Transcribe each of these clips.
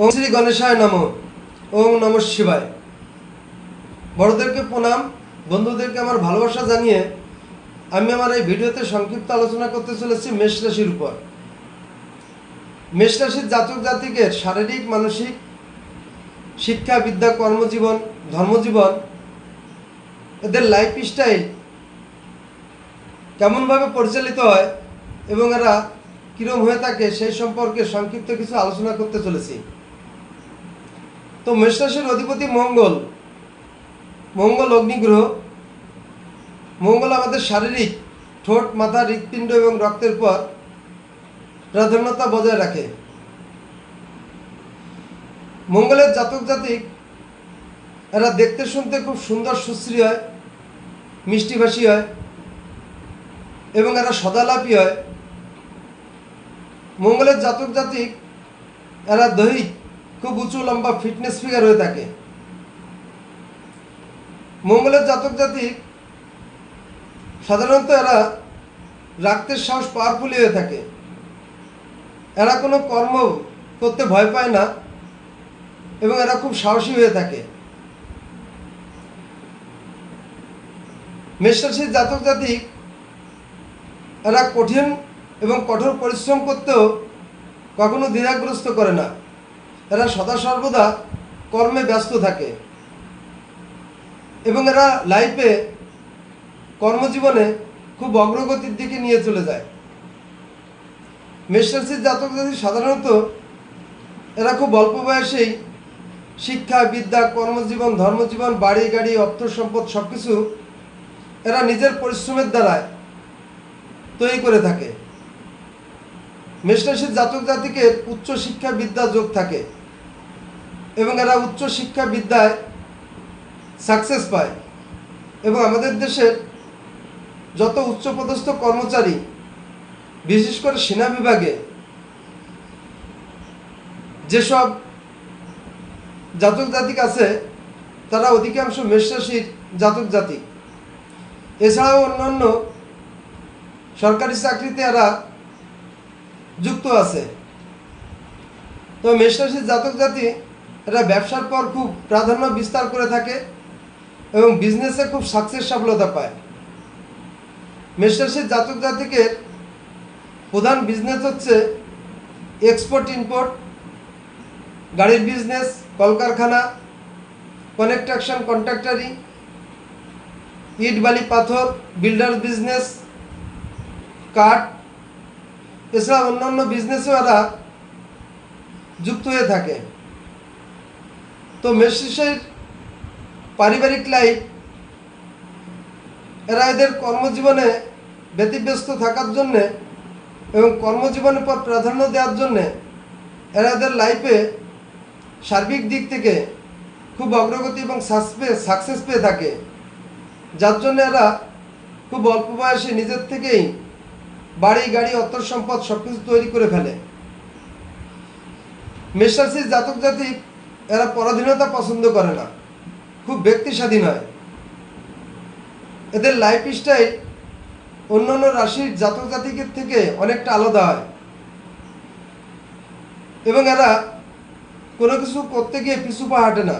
ওম শ্রী গণেশায় নম। ওম নম শিবায়। বড়দেরকে প্রণাম। বন্ধুদেরকে আমার ভালোবাসা জানিয়ে আমি আমার এই ভিডিওতে সংক্ষিপ্ত আলোচনা করতে চলেছি মেষ রাশির উপর। মেষ রাশির জাতক জাতিকের শারীরিক, মানসিক, শিক্ষা, বিদ্যা, কর্মজীবন, ধর্মজীবন, এদের লাইফ স্টাইল কেমনভাবে পরিচালিত হয় এবং এরা কীরম হয়ে থাকে সেই সম্পর্কে সংক্ষিপ্ত কিছু আলোচনা করতে চলেছি। তো মেষ রাশির অধিপতি মঙ্গল। মঙ্গল অগ্নিগ্রহ। মঙ্গল আমাদের শারীরিক ঠোঁট, মাথা, হৃৎপিণ্ড এবং রক্তের পর প্রাধান্যতা বজায় রাখে। মঙ্গলের জাতক জাতিক, এরা দেখতে শুনতে খুব সুন্দর সুশ্রী হয় মিষ্টিভাষী হয় এবং এরা সদালাপী হয়। মঙ্গলের জাতক জাতিক, এরা দৈহিক খুব উঁচু লম্বা ফিটনেস ফিগার হয়ে থাকে। মঙ্গলের জাতক জাতিক সাধারণত এরা রাক্তের সাহস পাওয়ারফুলি হয়ে থাকে। এরা কোনো কর্ম করতে ভয় পায় না এবং এরা খুব সাহসী হয়ে থাকে। মেষরাশির জাতক জাতিক এরা কঠিন এবং কঠোর পরিশ্রম করতেও কখনো দ্বিধাগ্রস্ত করে না। এরা সদা সর্বদা কর্মে ব্যস্ত থাকে। এবং এরা লাইফে কর্মজীবনে খুব অগ্রগতির দিকে নিয়ে চলে যায়। মেষরাশির জাতক জাতি সাধারণত এরা খুব অল্প বয়সেই শিক্ষা, বিদ্যা, কর্মজীবন, ধর্মজীবন, বাড়ি, গাড়ি, অর্থ সম্পদ সব কিছু এরা নিজের পরিশ্রমের দ্বারায় তৈরি করে থাকে। মেষরাশির জাতক জাতিকে উচ্চ শিক্ষা বিদ্যা যোগ থাকে এবং এরা উচ্চ শিক্ষা বিদ্যায় সাকসেস পায়। এবং আমাদের দেশের যত উচ্চপদস্থ কর্মচারী, বিশেষ করে সেনা বিভাগে, যেসব জাতক জাতিক আছে, তারা অধিকাংশ মেষরাশির জাতক জাতি এছাড়াও অন্যান্য সরকারি চাকরিতে এরা যুক্ত আছে। তো মেষরাশির জাতক জাতি, এরা ব্যবসার পর খুব প্রাধান্য বিস্তার করে থাকে এবং বিজনেসে খুব সাকসেস সফলতা পায়। মেষরাশির জাতক জাতিকের প্রধান বিজনেস হচ্ছে এক্সপোর্ট ইম্পোর্ট গাড়ির বিজনেস কলকারখানা কনেকট্রাকশন কন্ট্রাক্টারি ইট, বালি, পাথর বিল্ডার বিজনেস কাঠ এছাড়া অন্যান্য বিজনেসেও এরা যুক্ত হয়ে থাকে। তো মেষরাশির পারিবারিক লাইফ এরা এদের কর্মজীবনে ব্যতিব্যস্ত থাকার জন্যে এবং কর্মজীবনের পর প্রাধান্য দেওয়ার জন্যে এরা এদের লাইফে সার্বিক দিক থেকে খুব অগ্রগতি এবং সাকসেস পেয়ে থাকে। যার জন্য এরা খুব অল্প বয়সে নিজের থেকেই বাড়ি, গাড়ি, অর্থ সম্পদ সব কিছু তৈরি করে ফেলে। মেষরাশির জাতক জাতিক এরা পরাধীনতা পছন্দ করে না। খুব ব্যক্তি স্বাধীন হয়। এদের লাইফ স্টাইল অন্যান্য রাশির জাতক জাতিকের থেকে অনেকটা আলাদা হয়। এবং এরা কোনো কিছু করতে গিয়ে পিছু পা হাঁটে না।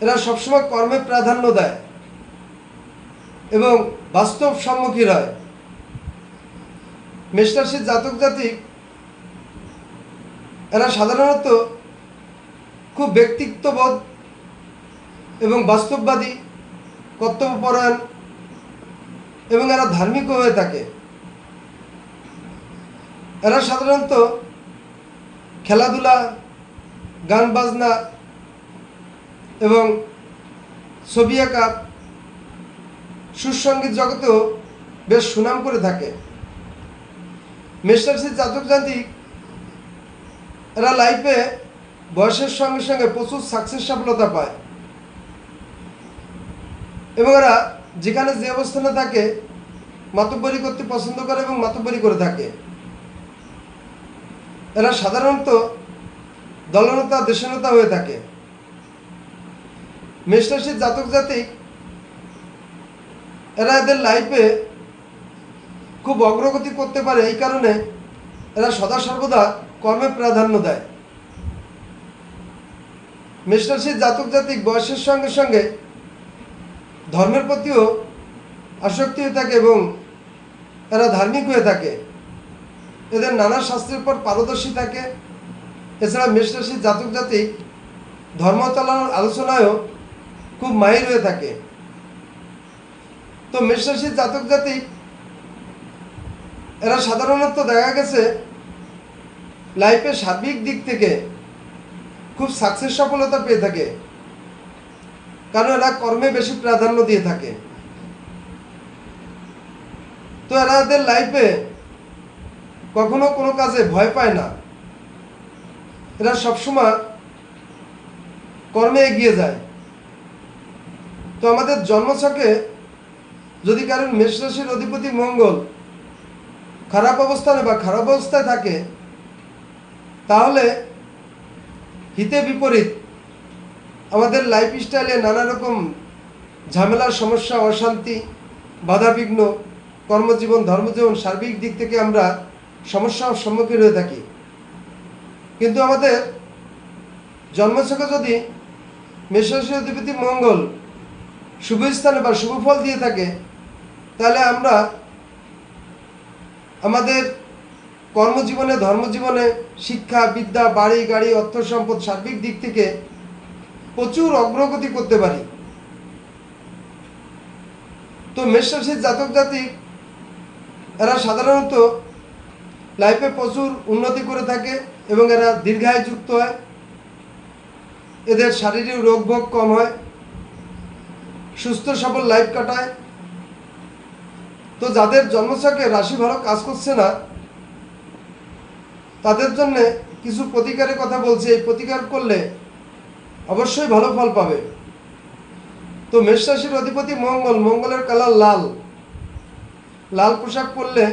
এরা সবসময় কর্মে প্রাধান্য দেয় এবং বাস্তব সম্মুখীন হয়। মেষরাশির জাতক জাতিক, এরা সাধারণত খুব ব্যক্তিত্ববোধ এবং বাস্তববাদী, কর্তব্যপরায়ণ এবং এরা ধার্মিক হয়ে থাকে। এরা সাধারণত খেলাধুলা, গান বাজনা এবং ছবি আঁকা সুসঙ্গীত জগতেও বেশ সুনাম করে থাকে। জাতক জাতিক এরা লাইফে বয়সের সঙ্গে সঙ্গে প্রচুর সাকসেস সফলতা পায়। এবং এরা যেখানে যে অবস্থানে থাকে, মাতব্বরি করতে পছন্দ করে এবং মাতব্বরি করে থাকে। এরা সাধারণত দলনেতা, দেশনেতা হয়ে থাকে। মিস্টার মেষরাশির জাতক জাতিক এরা এদের লাইফে খুব অগ্রগতি করতে পারে এই কারণে এরা সদা সর্বদা কর্মে প্রাধান্য দেয়। মেষরাশির জাতক জাতিক বয়সের সঙ্গে সঙ্গে ধর্মের প্রতিও আসক্তি হয়ে থাকে এবং এরা ধার্মিক হয়ে থাকে। এদের নানা শাস্ত্রের পর পারদর্শী থাকে। এছাড়া মেষরাশির জাতক জাতিক ধর্মতলার আলোচনায়ও খুব মাহির হয়ে থাকে। তো মেষরাশির জাতক জাতিক এরা সাধারণত দেখা গেছে লাইফের সার্বিক দিক থেকে খুব সাকসেস সফলতা পেয়ে থাকে। কারণ এরা কর্মে বেশি প্রাধান্য দিয়ে থাকে। তো এরা এদের লাইফে কখনো কোনো কাজে ভয় পায় না। এরা সবসময় কর্মে এগিয়ে যায়। তো আমাদের জন্মছকে যদি কারণ মেষ রাশির অধিপতি মঙ্গল খারাপ অবস্থানে বা খারাপ অবস্থায় থাকে, তাহলে হিতে বিপরীত। আমাদের লাইফ স্টাইলে নানা রকম ঝামেলার সমস্যা, অশান্তি, বাধাবিঘ্ন, কর্মজীবন, ধর্মজীবন, সার্বিক দিক থেকে আমরা সমস্যার সম্মুখীন হয়ে থাকি। কিন্তু আমাদের জন্মছকে যদি মেষরাশি অধিপতি মঙ্গল শুভ স্থানে বা শুভ ফল দিয়ে থাকে, তাহলে আমরা আমাদের কর্মজীবনে, ধর্মজীবনে শিক্ষা, বিদ্যা, বাড়ি, গাড়ি, অর্থ সম্পদ, সার্বিক দিক থেকে প্রচুর অগ্রগতি করতে পারি। তো মেষরাশির জাতক জাতি, এরা সাধারণত লাইফে প্রচুর উন্নতি করে থাকে এবং এরা দীর্ঘায় যুক্ত হয়। এদের শারীরিক রোগ ভোগ কম হয়। সুস্থ সবল লাইফ কাটায়। তো যাদের জন্মছকে রাশি ভালো কাজ করছে না, তাদের জন্য কিছু প্রতিকারের কথা বলছি। এই প্রতিকার করলে অবশ্যই ভালো ফল পাবে। তো মেষ রাশির অধিপতি মঙ্গল। মঙ্গলের কালার লাল। লাল পোশাক পরলে